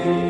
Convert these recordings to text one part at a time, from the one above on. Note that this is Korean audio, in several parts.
Amen.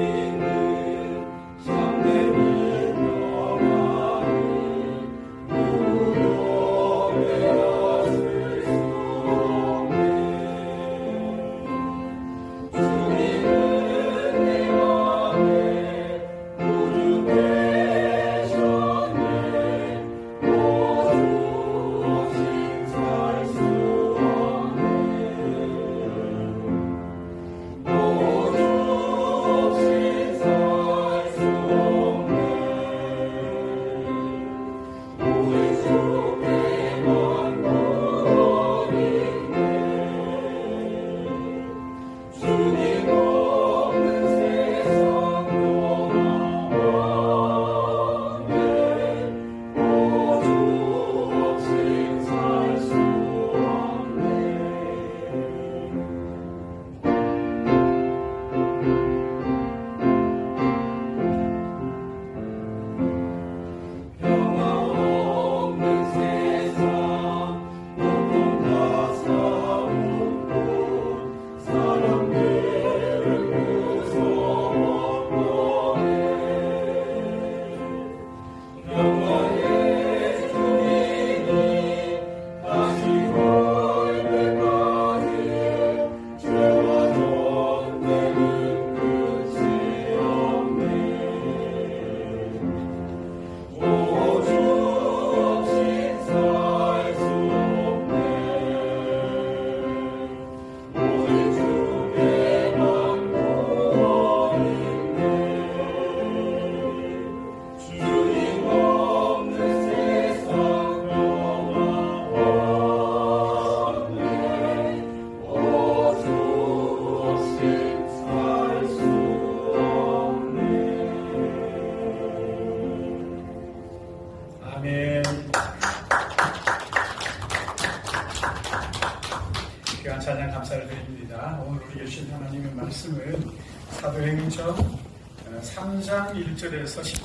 오늘 우리 주신 하나님의 말씀은 사도행전 3장 1절에서 10절